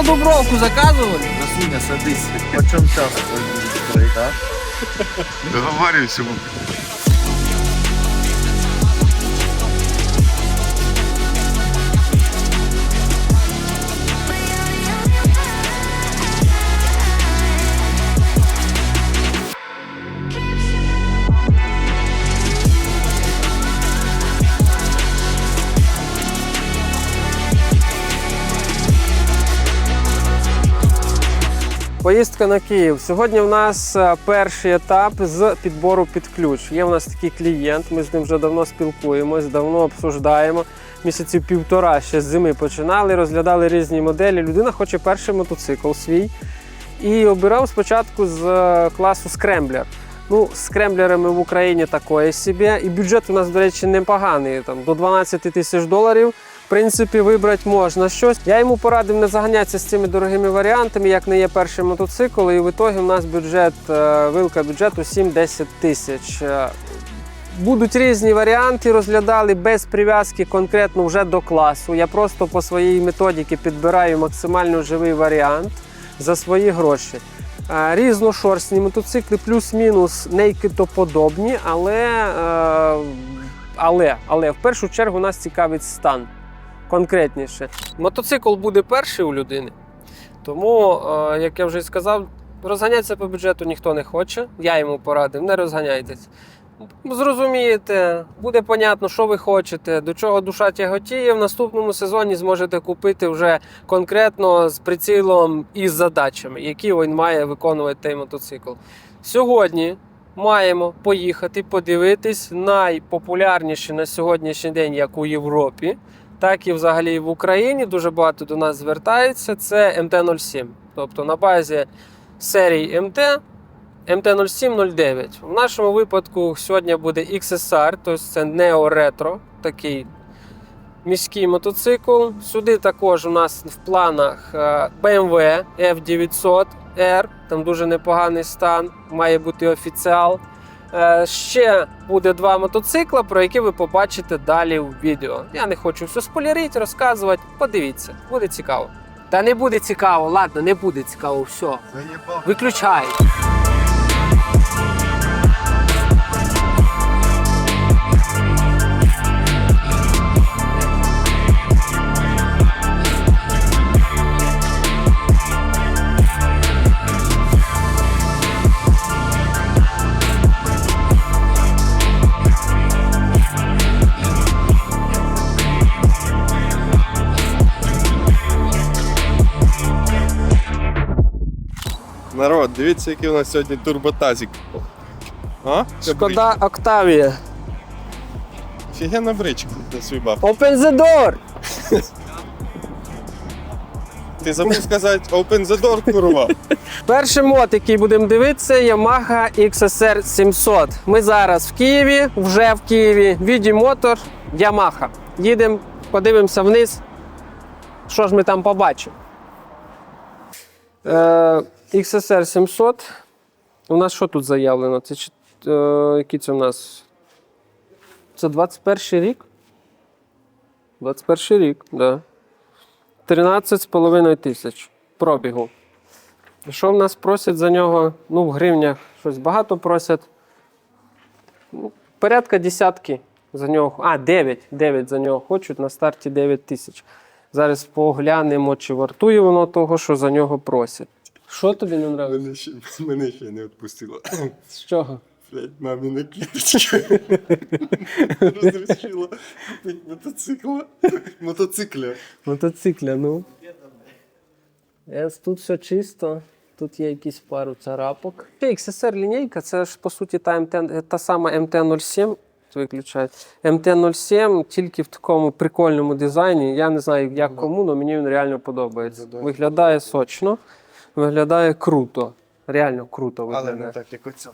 на Дубровку заказывали? Насуня, садись. По чем час. Договаривайся. Поїздка на Київ. Сьогодні в нас е, перший етап з підбору під ключ. Є в нас такий клієнт, ми з ним вже давно спілкуємось, давно обсуждаємо. Місяців півтора ще з зими починали, розглядали різні моделі. Людина хоче перший мотоцикл свій. І обирав спочатку з е, класу скремблер. Ну, з скремблерами в Україні такое собі. І бюджет у нас, до речі, непоганий. Там, до 12 тисяч доларів. Принципі, вибрати можна щось. Я йому порадив не заганятися з цими дорогими варіантами, як не є перший мотоцикл. І в ітогі у нас бюджет, е, вилка бюджету 7-10 тисяч. Е, Будуть різні варіанти, розглядали без прив'язки конкретно вже до класу. Я просто по своїй методиці підбираю максимально живий варіант за свої гроші. Е, Різношорстні мотоцикли, плюс-мінус нейкитоподобні, але, але, але в першу чергу нас цікавить стан конкретніше. Мотоцикл буде перший у людини. Тому, е, як я вже сказав, розганятися по бюджету ніхто не хоче. Я йому порадив, не розганяйтесь. Зрозумієте, буде понятно, що ви хочете, до чого душа тяготіє. В наступному сезоні зможете купити вже конкретно з прицілом і з задачами, які він має виконувати той мотоцикл. Сьогодні маємо поїхати подивитись найпопулярніші на сьогоднішній день, як у Європі, так і взагалі в Україні. Дуже багато до нас звертається. Це МТ-07. Тобто на базі серії МТ МТ-0709. В нашому випадку сьогодні буде XSR, тобто це нео-ретро, такий міський мотоцикл. Сюди також у нас в планах е, BMW F900R, там дуже непоганий стан, має бути офіціал. Е, Ще буде два мотоцикла, про які ви побачите далі в відео. Я не хочу все спойлерити, розказувати. Подивіться, буде цікаво. Та не буде цікаво, ладно, не буде цікаво, все. Виключай. Народ, дивіться, який у нас сьогодні турботазик. А? Шкода Октавія. Офігенна бричка на свій баф. Open the door! Ти забув сказати open the door, курва. Перший мод, який будемо дивитися, Yamaha XSR 700. Ми зараз в Києві, вже в Києві. Віді мотор Yamaha. Їдемо, подивимося вниз. Що ж ми там побачимо? Е, XSR 700. У нас що тут заявлено? Це, е, який це у нас? Це 21 рік? 21 рік, так. Да. 13,5 тисяч пробігу. Що в нас просять за нього? Ну, в гривнях щось багато просять. Ну, порядка десятки за нього. А, 9. 9 за нього хочуть на старті 9 тисяч. Зараз поглянемо, чи вартує воно того, що за нього просять. Що тобі не подобається? Мене ще, мене ще не відпустило. З чого? Блять, мамі накидочка. Розрішила купити мотоцикла. Мотоцикля. Мотоцикля, ну. Тут все чисто. Тут є якісь пару царапок. XSR лінійка це ж по суті та, МТ, та сама МТ-07. Виключають. МТ-07 тільки в такому прикольному дизайні. Я не знаю, як кому, але мені він реально подобається. Виглядає сочно, виглядає круто. Реально круто виглядає. Але не так, як оця.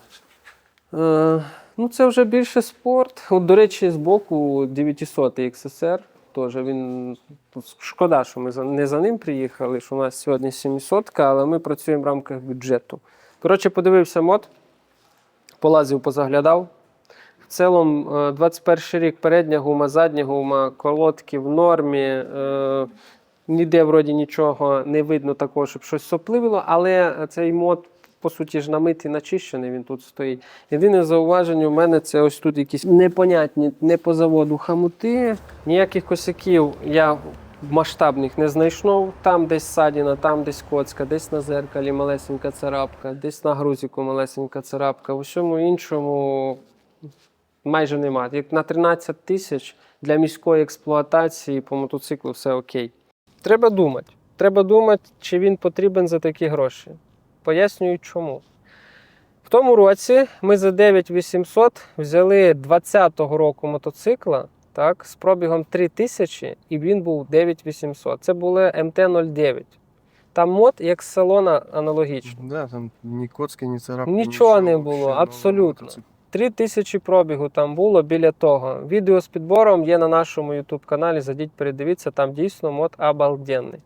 Е, ну, це вже більше спорт. От, до речі, з боку 900 XSR. Теж він шкода, що ми не за ним приїхали, що у нас сьогодні 700, але ми працюємо в рамках бюджету. Коротше, подивився мод, полазив, позаглядав. В цілому, е, 21 рік передня гума, задня гума, колодки в нормі. Ніде вроді нічого не видно такого, щоб щось сопливило, але цей мод, по суті, ж намитий, начищений, він тут стоїть. Єдине зауваження у мене це ось тут якісь непонятні, не по заводу хамути. Ніяких косяків я масштабних не знайшов. Там десь садіна, там десь коцка, десь на зеркалі малесенька царапка, десь на грузику малесенька царапка. В усьому іншому майже немає. Як на 13 тисяч для міської експлуатації по мотоциклу все окей. Треба думати. Треба думати, чи він потрібен за такі гроші. Пояснюю чому. В тому році ми за 9800 взяли 20-го року мотоцикла так, з пробігом 3000, і він був 9800. Це були МТ-09. Там мод як з салона аналогічно. Да, там ні коцки, ні царапки. Нічого не було, абсолютно. мотоцикл. 3000 пробігу там було біля того. Відео з підбором є на нашому YouTube каналі. Зайдіть, передивіться, там дійсно мод обалденний.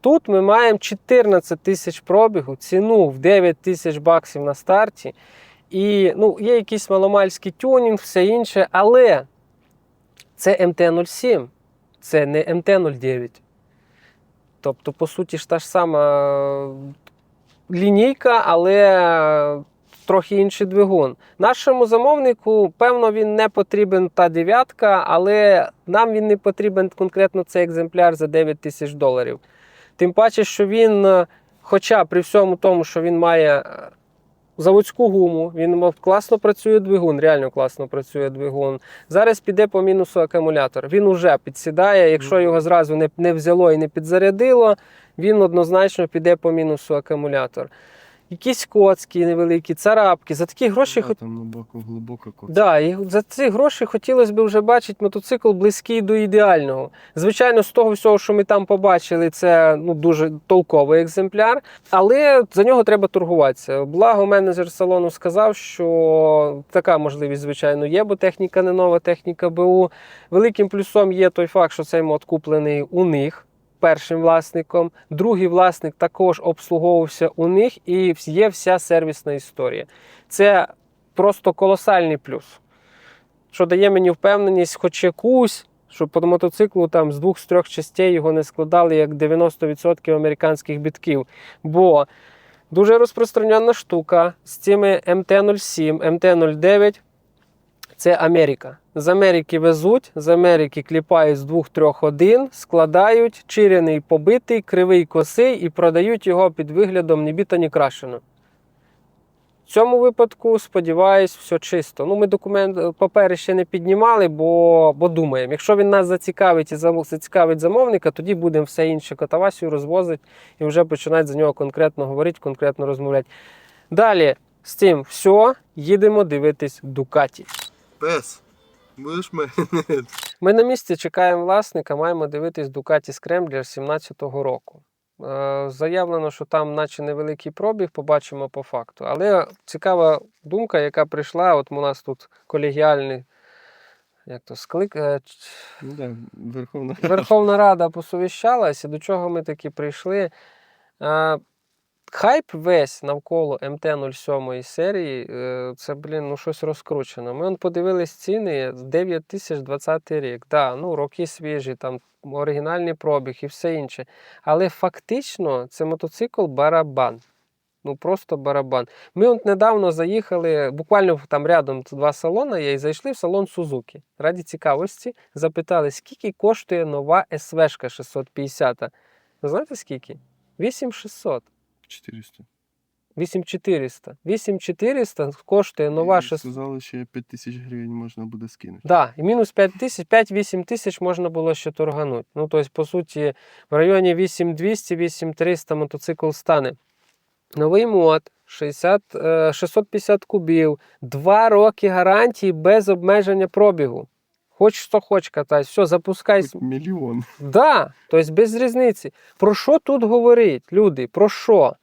Тут ми маємо 14 тисяч пробігу, ціну в 9 тисяч баксів на старті. І ну, є якийсь маломальський тюнінг, все інше, але це МТ-07, це не МТ-09. Тобто, по суті, ж та ж сама лінійка, але трохи інший двигун. Нашому замовнику, певно, він не потрібен та дев'ятка, але нам він не потрібен конкретно цей екземпляр за 9 тисяч доларів. Тим паче, що він, е, хоча при всьому тому, що він має е, заводську гуму, він класно працює двигун, реально класно працює двигун. Зараз піде по мінусу акумулятор. Він уже підсідає. Якщо його зразу не, не взяло і не підзарядило, він однозначно піде по мінусу акумулятор. Якісь коцки невеликі, царапки. За такі гроші Да, хоч. там глибоко, глибоко коцка. Да, і за ці гроші хотілося б вже бачити мотоцикл близький до ідеального. Звичайно, з того всього, що ми там побачили, це ну, дуже толковий екземпляр, але за нього треба торгуватися. Благо, менеджер салону сказав, що така можливість, звичайно, є, бо техніка не нова, техніка БУ. Великим плюсом є той факт, що цей мод куплений у них. Першим власником, другий власник також обслуговувався у них, і є вся сервісна історія. Це просто колосальний плюс. Що дає мені впевненість, хоч якусь, що по мотоциклу там з двох з трьох частей його не складали як 90% американських бітків. Бо дуже розпространена штука з цими МТ-07, МТ-09 це Америка. З Америки везуть, з Америки кліпають з двох-трьох один, складають, чиряний побитий, кривий косий і продають його під виглядом ні біта, ні крашено. В цьому випадку, сподіваюсь, все чисто. Ну, ми документ папери ще не піднімали, бо, бо думаємо. Якщо він нас зацікавить і зацікавить замовника, тоді будемо все інше катавасію розвозити і вже починати за нього конкретно говорити, конкретно розмовляти. Далі з цим все, їдемо дивитись Дукаті. Пес, будеш мене? Ми на місці чекаємо власника, маємо дивитись Ducati Scrambler 17-го року. Е, Заявлено, що там, наче невеликий пробіг, побачимо по факту. Але цікава думка, яка прийшла. От у нас тут колегіальний як то, склик, е, Ну да, Верховна Верховна Рада посовіщалася, до чого ми таки прийшли. Хайп весь навколо МТ-07 серії, е, це, блін, ну щось розкручено. Ми он подивились ціни 9020 рік. Да, ну, роки свіжі, там оригінальний пробіг і все інше. Але фактично це мотоцикл барабан. Ну просто барабан. Ми от недавно заїхали, буквально там рядом два салони є, і зайшли в салон Сузуки. Раді цікавості запитали, скільки коштує нова СВшка 650. Ви знаєте скільки? 8600. 400. 8400. 8400 коштує нова І 600. Сказали, що 5 тисяч гривень можна буде скинути. Да, і мінус 5 тисяч, 5-8 тисяч можна було ще торганути. Ну, тобто, по суті, в районі 8200-8300 мотоцикл стане. Новий мод, 60, е, 650 кубів, 2 роки гарантії без обмеження пробігу. Хоч що хоч катай, все, запускай. Мільйон. Да, тобто без різниці. Про що тут говорить, люди? Про що?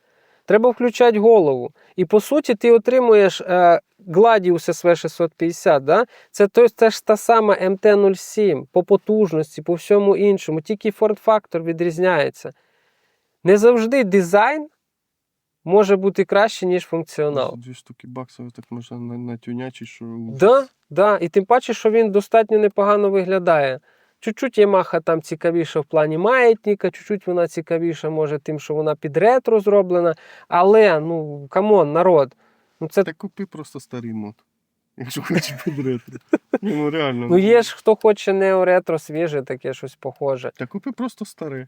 Треба включати голову. І по суті, ти отримуєш е, Gladius SV 650. Да? Це то, це ж та сама MT-07 по потужності, по всьому іншому. Тільки форт-фактор відрізняється. Не завжди дизайн може бути краще, ніж функціонал. Дві штуки баксів так можна на- натюнячити, що Да, да. І тим паче, що він достатньо непогано виглядає. Чуть-чуть Yamaha там цікавіша в плані маятника, чуть-чуть вона цікавіша, може, тим, що вона під ретро зроблена. Але, ну, камон, народ. Ну, це Та купи просто старий мод. Якщо хочеш під ретро. Ну реально. Ну, є ж хто хоче нео-ретро, свіже, таке щось похоже. Та купи просто старе.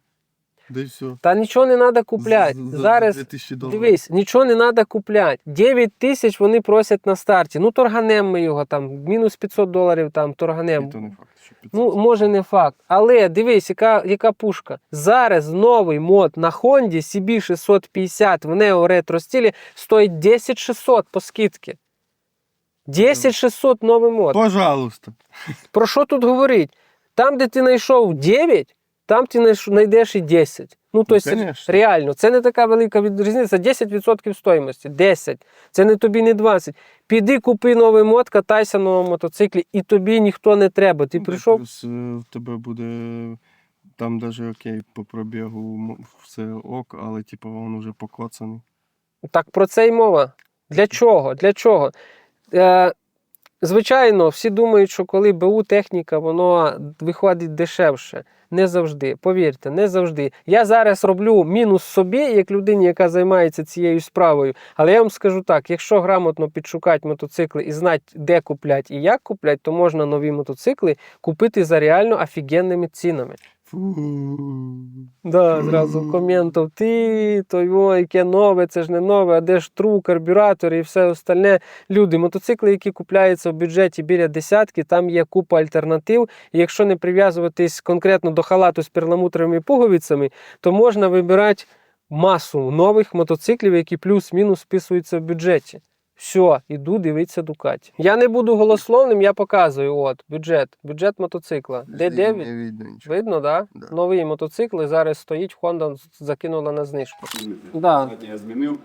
Да і все. Та нічого не треба купляти. З- за Зараз 2000 доларів. дивись, нічого не треба купляти. 9 тисяч вони просять на старті. Ну, торганем ми його там, мінус 500 доларів там, торганем. І то не факт, що 500. Ну, може, не факт. Але дивись, яка, яка пушка. Зараз новий мод на Honda CB650 в нео ретро стилі стоїть 10600 по скидці. 10600 новий мод. Пожалуйста. Про що тут говорить? Там, де ти знайшов 9, там ти знайдеш і 10. Ну, тобто, конечно. реально, це не така велика різниця. 10% стоїмості. 10. Це не тобі не 20. Піди купи новий мод, катайся на новому мотоциклі, і тобі ніхто не треба. Ти Ну, прийшов. Плюс е, в тебе буде там даже окей, по пробігу все ок, але типу він вже покоцаний. Так про це й мова. Для чого? Для чого? Е, звичайно, всі думають, що коли БУ техніка, воно виходить дешевше. Не завжди. Повірте, не завжди. Я зараз роблю мінус собі, як людині, яка займається цією справою. Але я вам скажу так: якщо грамотно підшукати мотоцикли і знати, де купляти і як купляти, то можна нові мотоцикли купити за реально офігенними цінами. Да, зразу коментов. Ти, той о, яке нове, це ж не нове, а де ж тру, карбюратор і все остальне. Люди, мотоцикли, які купляються в бюджеті біля десятки, там є купа альтернатив. Якщо не прив'язуватись конкретно до халату з перламутровими пуговицями, то можна вибирати масу нових мотоциклів, які плюс-мінус вписуються в бюджеті. Все, іду дивитися Дукаті. Я не буду голословним, я показую. От, бюджет, бюджет мотоцикла. Де 9? Не видно нічого. Видно, да? Да. Нові мотоцикли зараз стоїть, Honda закинула на знижку. Да. Сьогодні я змінив.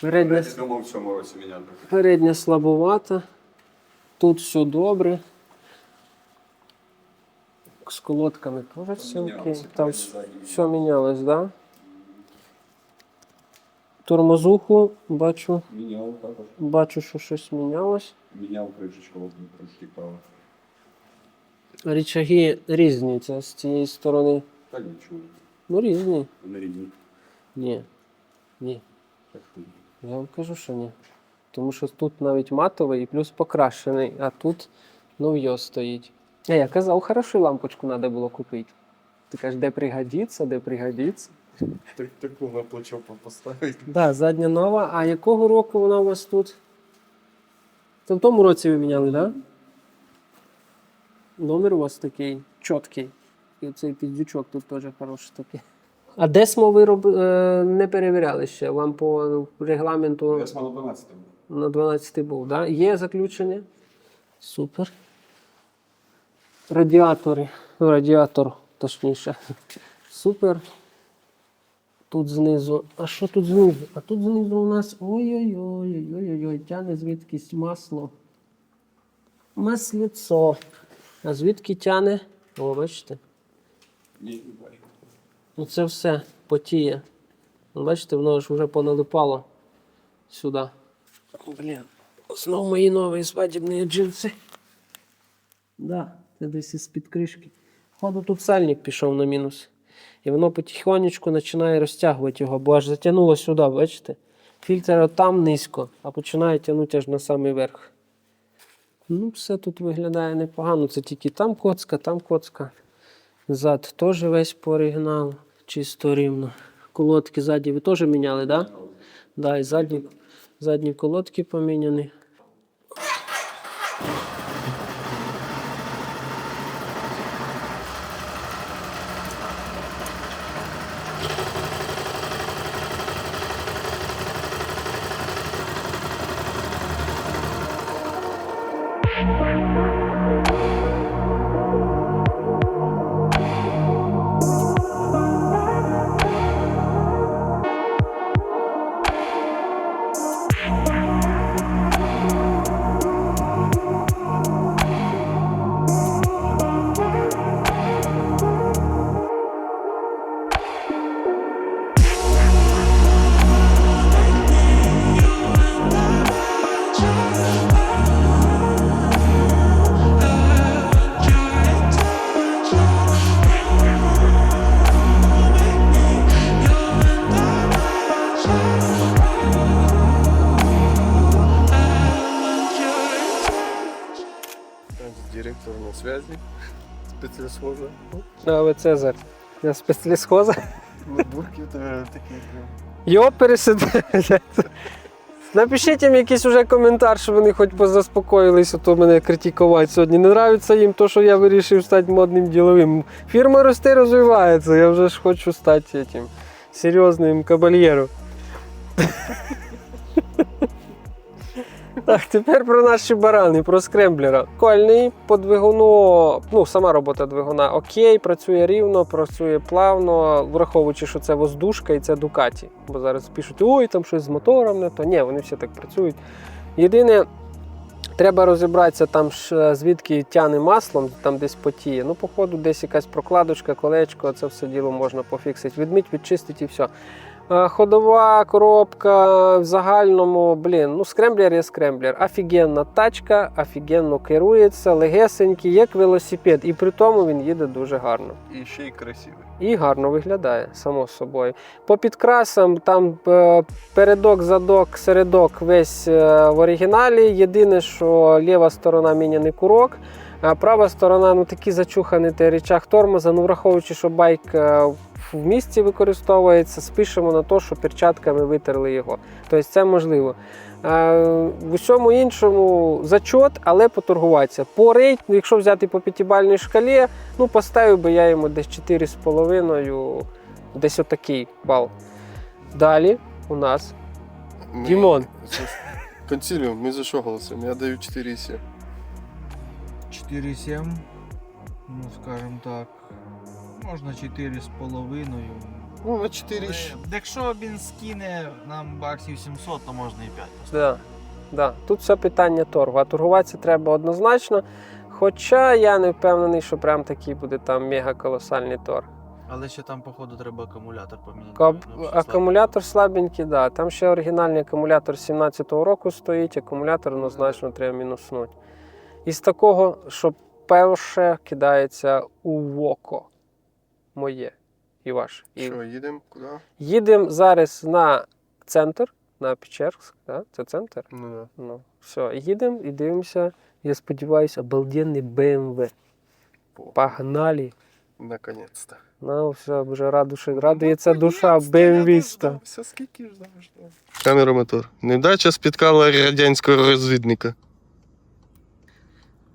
Передня, Я думав в цьому році міняти. передня слабовата. Тут все добре. З колодками теж все окей. Мінялося, Там все мінялось, да? Тормозуху бачу, Міняв також. бачу, що щось мінялось. Міняв кришечку трошки право. Річаги різні, це з цієї сторони. Так нічого. Ну, різні. Вони рідні. Ні. Ні. Так що Я вам кажу, що ні. Тому що тут навіть матовий і плюс покрашений, а тут нов'йо стоїть. А я казав, хорошу лампочку треба було купити. Ти кажеш, де пригодиться, де пригодиться. Так, таку на плечо поставити. Да, задня нова. А якого року вона у вас тут? Це в тому році ви міняли, так? Да? Номер у вас такий чіткий. І цей піддючок тут теж хороший такий. А десмо ви роб... е, не перевіряли ще? Вам по регламенту. Я смало 12 був. На 12 був, да? Є заключення? Супер. Радіатори. Радіатор, точніше. Супер. Тут знизу. А що тут знизу? А тут знизу у нас. Ой-ой-ой, ой-ой-ой, тяне звідкись масло. Масліцо. А звідки тяне? О, бачите? Ну це все потіє. Ну, Бачите, воно ж вже поналипало сюди. Блін, знову мої нові свадібні джинси. Да, це десь із-під кришки. Ходу тут сальник пішов на мінус. І воно потихонечку починає розтягувати його, бо аж затягнуло сюди, бачите? Фільтр от там низько, а починає тягнути аж на самий верх. Ну, все тут виглядає непогано. Це тільки там коцка, там коцка. Зад теж весь по оригіналу, чисто рівно. Колодки ззаді ви теж міняли, так? Да? Да, і задні, задні колодки поміняні. А ви Цезар. Я спецлісхоза. Ну, дурки в тебе такі прям. Його пересиди. Напишіть їм якийсь уже коментар, щоб вони хоч позаспокоїлися, то мене критикувати сьогодні. Не нравиться їм то, що я вирішив стати модним діловим. Фірма росте, розвивається. Я вже ж хочу стати серйозним кабальєром. Так, тепер про наші барани, про скремблера. Кольний по двигуну, ну, сама робота двигуна окей, працює рівно, працює плавно, враховуючи, що це воздушка і це Дукаті. Бо зараз пишуть, ой, там щось з мотором не то. Ні, вони всі так працюють. Єдине, треба розібратися, там звідки тяне маслом, там десь потіє. Ну, походу, десь якась прокладочка, колечко, це все діло можна пофіксити. Відмить, відчистити і все. Е, Ходова коробка в загальному, блін, ну скремблер є скремблер. Офігенна тачка, офігенно керується, легесенький, як велосипед. І при тому він їде дуже гарно. І ще й красивий. І гарно виглядає, само собою. По підкрасам там е, передок, задок, середок весь е, в оригіналі. Єдине, що ліва сторона міняний курок, а права сторона ну зачуханий той речах тормоза. Ну, враховуючи, що байк е, в місті використовується, спишемо на те, що перчатками витерли його. Тобто це можливо. В усьому іншому зачот, але поторгуватися. По рейтингу, якщо взяти по п'ятибальній шкалі, ну поставив би я йому десь 4,5, десь отакий бал. Далі у нас Дімон. Консиліум, ми за що голосуємо? Я даю 4,7. 4,7. Ну, скажем так. Можна 4 з половиною. Ну, на 4 ще. Якщо він скине нам баксів 700, то можна і 5 Да, да. Тут все питання торгу. А торгуватися треба однозначно. Хоча я не впевнений, що прям такий буде там мега колосальний торг. Але ще там, походу, треба акумулятор поміняти. Каб... Ну, Акумулятор слабенький, да. Там ще оригінальний акумулятор 17-го року стоїть, акумулятор однозначно треба мінуснути. Із такого, що перше кидається у око моє і ваше. І Що, їдемо? Куди? Їдемо зараз на центр, на Печерськ, да? це центр. Ну да. Ну, все, їдемо і дивимося, я сподіваюся, обалденний BMW. Погнали. Наконець-то. Ну, все, вже радуше, радується душа BMW. Все скільки ждав, ждав. Камера мотор. Невдача спіткала радянського розвідника.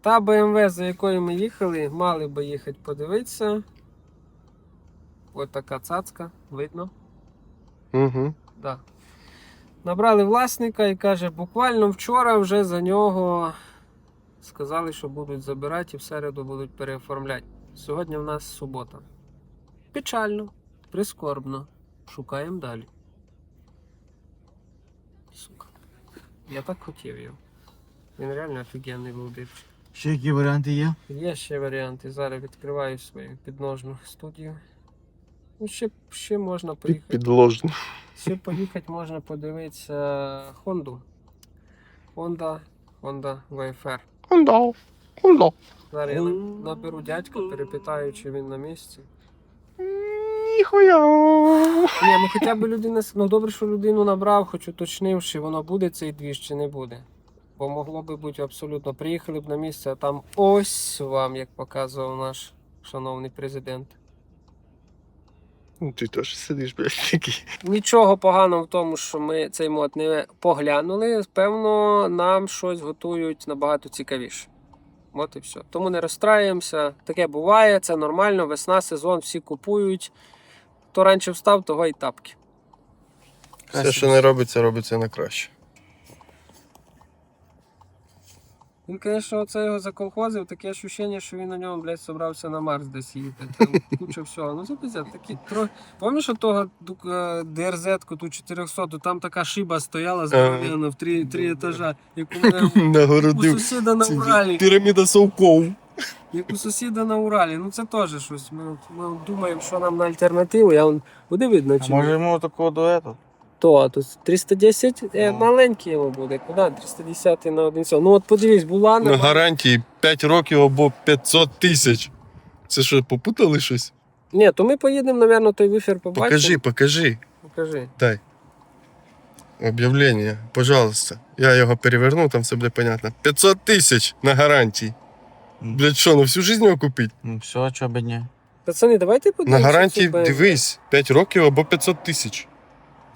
Та BMW, за якою ми їхали, мали би їхати подивитися. Ось така цацка, видно. Угу. Да. Набрали власника і каже, буквально вчора вже за нього сказали, що будуть забирати і в середу будуть переоформляти. Сьогодні в нас субота. Печально, прискорбно. Шукаємо далі. Сука. Я так хотів його. Він реально офігенний був дивчик. Ще які варіанти є? Є ще варіанти. Зараз відкриваю свою підножну студію. Ну, ще, ще можна поїхати. Підложно. Ще поїхати можна подивитися Хонду. Honda, Honda VFR. Хондо. Хондо. Зараз я наберу дядька, перепитаю, чи він на місці. Ніхуя. Ні, ну хоча б людина. Ну добре, що людину набрав, хоч уточнив, чи воно буде цей двіж, чи не буде. Бо могло би бути абсолютно. Приїхали б на місце, а там ось вам, як показував наш шановний президент. Ну, Ти теж сидиш, блядь, такий. Нічого поганого в тому, що ми цей мод не поглянули. Певно, нам щось готують набагато цікавіше. От і все. Тому не розстраюємося. Таке буває, це нормально. Весна, сезон, всі купують. Хто раніше встав, того й тапки. Все, що не робиться, робиться на краще. Він, звісно, оце його заколхозив, таке ощущення, що він на ньому, блядь, собрався на Марс десь їхати. Там куча всього. Ну, це пиздец, такі трохи. Пам'ятаєш того ДРЗ-ку, ту 400, там така шиба стояла здоров'яна в три, три етажа, як мене у сусіда на Уралі. Піраміда совков. Як у сусіда на Уралі. Ну це теж щось. Ми, ми думаємо, що нам на альтернативу. Я вон, буде видно, А чи може йому такого дуету? То, а тут 310, е, Ну. маленький йому буде. Куди? 310 на один сон. Ну от подивись, була На гарантії 5 років або 500 тисяч. Це що, попутали щось? Ні, то ми поїдемо, напевно, той вифір побачимо. Покажи, покажи. Покажи. Дай. Об'явлення, пожалуйста. Я його переверну, там все буде понятно. 500 тисяч на гарантії. Блядь, що, на всю жизнь його купити? Ну все, чого би ні. Пацани, давайте На подивимося. гарантії, дивись, 5 років або 500 тисяч.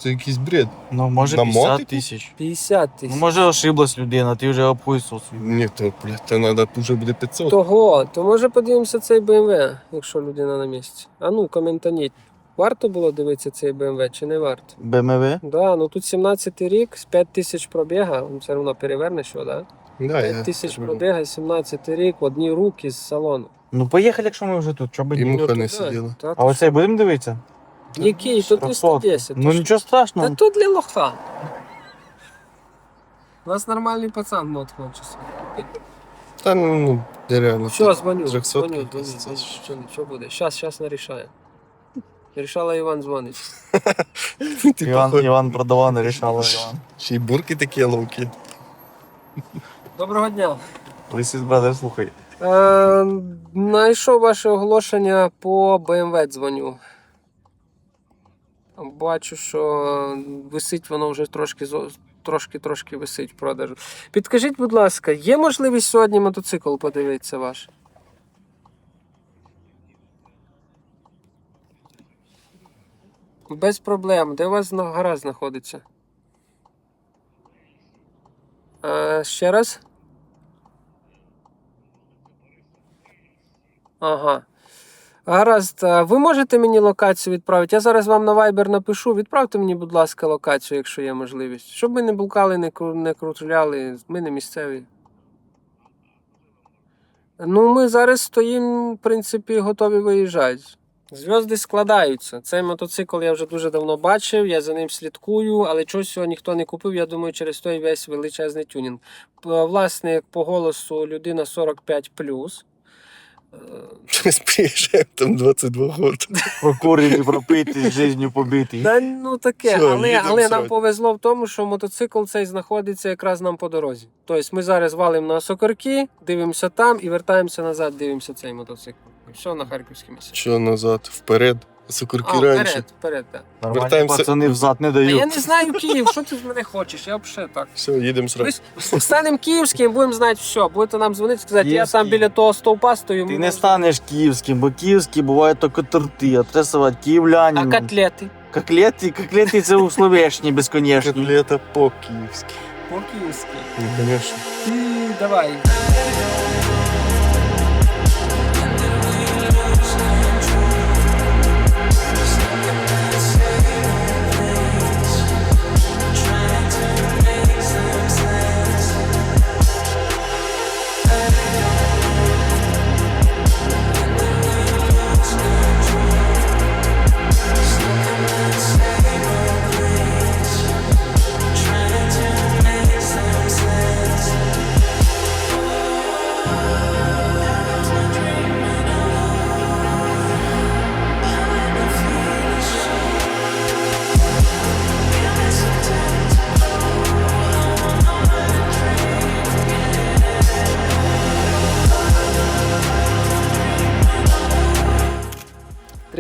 Це якийсь бред. Ну, може На 50 мотику? тисяч. 50 Ну, тисяч. може ошиблась людина, ти вже обхуйсов. Ні, то, блядь, то треба вже буде 500. Того, то може подивимося цей BMW, якщо людина на місці. А ну, коментаніть. Варто було дивитися цей BMW чи не варто? БМВ? Да, ну тут 17 рік, з 5 тисяч пробіга, він все одно перевернеш його, да? Да, 5 я тисяч пробіга, 17 рік, одні руки з салону. Ну поїхали, якщо ми вже тут, чого би І ні. муха не сиділа. та А оцей будемо дивитися? Який? То 310. Ну нічого страшного. Та тут для лоха. У нас нормальний пацан мод хоче. Та ну, ну, реально. Все, дзвоню. Дзвоню, дзвоню, Що, що буде? Щас, щас нарішає. Рішала Іван дзвонить. Іван, Іван продавав, не рішала Іван. Ще й бурки такі ловкі. Доброго дня. Лисіс бразер, слухай. Е, Знайшов ваше оголошення по BMW дзвоню. Бачу, що висить воно вже трошки зо- трошки трошки висить в продажу. Підкажіть, будь ласка, є можливість сьогодні мотоцикл подивитися ваш? Без проблем. Де у вас гараж знаходиться? Е, ще раз? Ага. Гаразд, ви можете мені локацію відправити? Я зараз вам на Viber напишу. Відправте мені, будь ласка, локацію, якщо є можливість. Щоб ми не блукали, не, не крутуляли, ми не місцеві. Ну, ми зараз стоїмо, в принципі, готові виїжджати. Зв'язки складаються. Цей мотоцикл я вже дуже давно бачив, я за ним слідкую, але чогось його ніхто не купив, я думаю, через той весь величезний тюнінг. Власник по голосу людина 45 Ми приїжджаємо там 22 роки. Прокурений, пропитий, життю побитий. Та ну таке, Все, але, їдемо але нам срать. повезло в тому, що мотоцикл цей знаходиться якраз нам по дорозі. Тобто ми зараз валимо на сокорки, дивимося там і вертаємося назад, дивимося цей мотоцикл. І все на харківській місці. Що назад, вперед, сокурки А, раніше. вперед, вперед, так. Нормальні Вертаємося- пацани взад не Та я дають. не знаю Київ, що ти з мене хочеш? Я взагалі так. Все, їдемо Ми сразу. с- станемо київським, будемо знати все. Будете нам дзвонити, сказати, я Київський. там біля того стовпа стою. Ти не станеш київським, бо київські бувають тільки торти, а тресувати А київлянин. котлети? Котлети, котлети це у Словешні безконечні. Котлета по-київськи. По-київськи. Ну, звісно. Ти давай.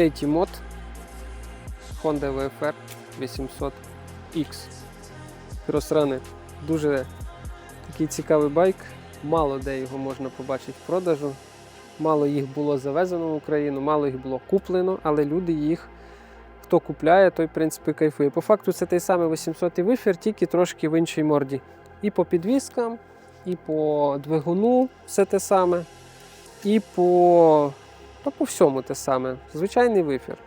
Третій мод Honda VFR 800X. Crossrunner. Дуже такий цікавий байк. Мало де його можна побачити в продажу. Мало їх було завезено в Україну, мало їх було куплено, але люди їх, хто купляє, той в принципі кайфує. По факту це той самий 800 вифір, тільки трошки в іншій морді. І по підвіскам, і по двигуну все те саме, і по та по всьому те саме. Звичайний вифір.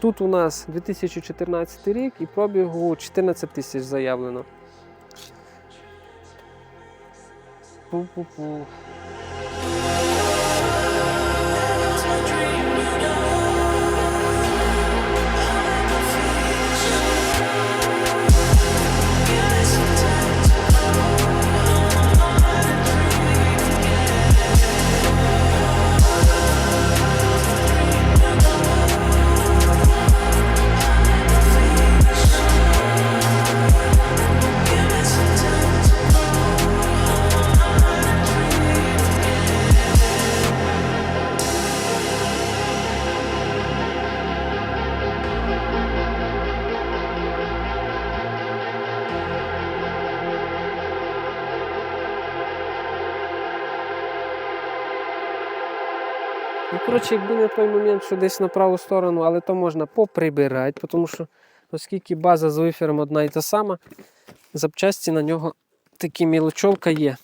Тут у нас 2014 рік і пробігу 14 тисяч заявлено. Пу-пу-пу. Не той момент, що десь на праву сторону, але то можна поприбирати, тому що оскільки база з вифером одна і та сама, запчасті на нього такі мілочовка є.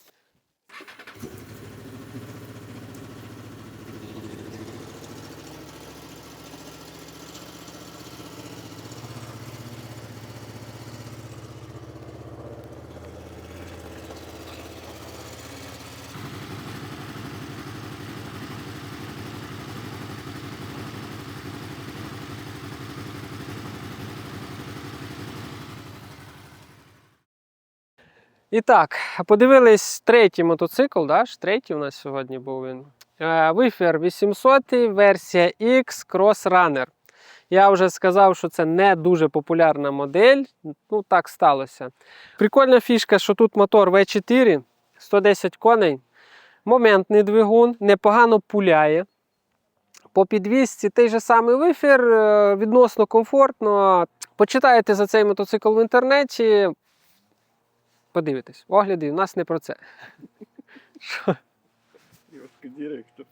І так, подивились третій мотоцикл, да? третій у нас сьогодні був він. Е, Вифер 800, версія X Cross Runner. Я вже сказав, що це не дуже популярна модель. Ну, так сталося. Прикольна фішка, що тут мотор V4, 110 коней, моментний двигун, непогано пуляє. По підвісці той же самий вифір, е, відносно комфортно. Почитаєте за цей мотоцикл в інтернеті, подивитесь. Огляди у нас не про це. Директор.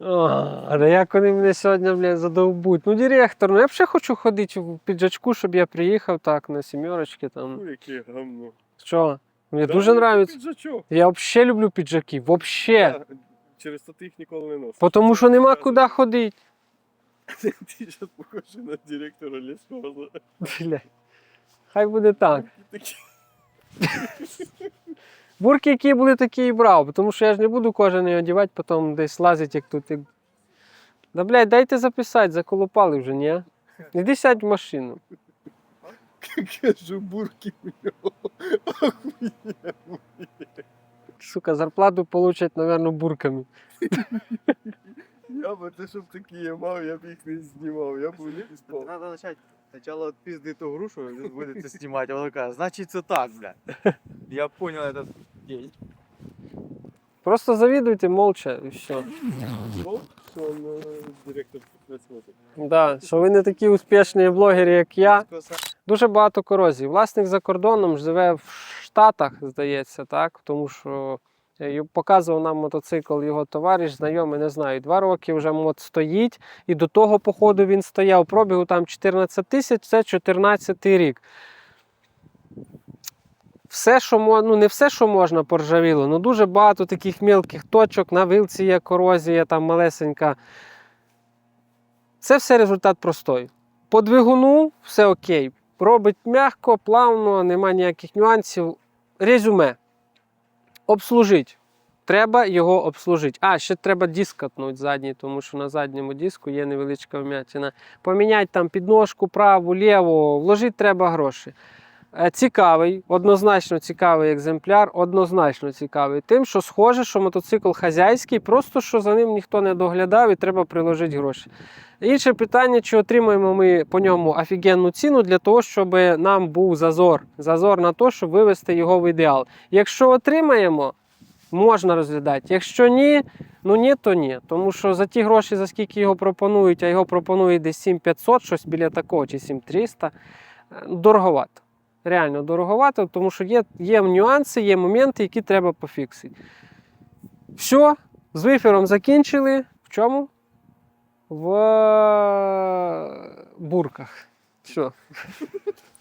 А, да як вони мене сьогодні бля, задовбуть. Ну, директор, ну я б ще хочу ходити в піджачку, щоб я приїхав так на сімерочки там. Ну, яке гамно. Що? Мені Да, дуже ну, нравиться. Піджачок. Я взагалі люблю піджаки. Вообще. Да, Через то ти їх ніколи не носиш. Тому що нема куди ходити. Ти зараз похожий на директора лісхоза. Бля. Хай буде так. Бурки, які були, такі і брав, тому що я ж не буду кожен її одягати, потім десь лазить, як тут. Як... Да, блядь, дайте записати, заколупали вже, ні? Іди сядь в машину. Кажу, бурки у нього. Сука, зарплату получать, напевно, бурками. Я б це щоб такі я мав, я б їх не знімав, я б у них спав. Надо начать сначала от пизды эту грушу будете снимать, а он такая, значит это так, бля. Я понял этот день. Просто завідуйте молча і все. Ну, що он е, директор працювати. Да, що ви не такі успішні блогери, як я. Дуже багато корозій. Власник за кордоном живе в Штатах, здається, так? Тому що е, показував нам мотоцикл його товариш, знайомий, не знаю, два роки вже мод стоїть. І до того, походу, він стояв пробігу там 14 тисяч, це 14 рік. Все, що ну не все, що можна, поржавіло, ну дуже багато таких мілких точок, на вилці є корозія, там малесенька. Це все результат простої. По двигуну все окей. Робить м'яко, плавно, нема ніяких нюансів. Резюме. Обслужить. Треба його обслужити. А, ще треба диск катнути задній, тому що на задньому диску є невеличка вмятина. Поміняти там підножку праву, ліву, вложити треба гроші. Е, Цікавий, однозначно цікавий екземпляр, однозначно цікавий тим, що схоже, що мотоцикл хазяйський, просто що за ним ніхто не доглядав і треба приложити гроші. Інше питання, чи отримаємо ми по ньому офігенну ціну для того, щоб нам був зазор. Зазор на те, щоб вивести його в ідеал. Якщо отримаємо, можна розглядати. Якщо ні, ну ні, то ні. Тому що за ті гроші, за скільки його пропонують, а його пропонують десь 7500, щось біля такого, чи 7300, е, дороговато. Реально дороговато, тому що є, є нюанси, є моменти, які треба пофіксити. Все, з вифером закінчили. В чому? В бурках. Все.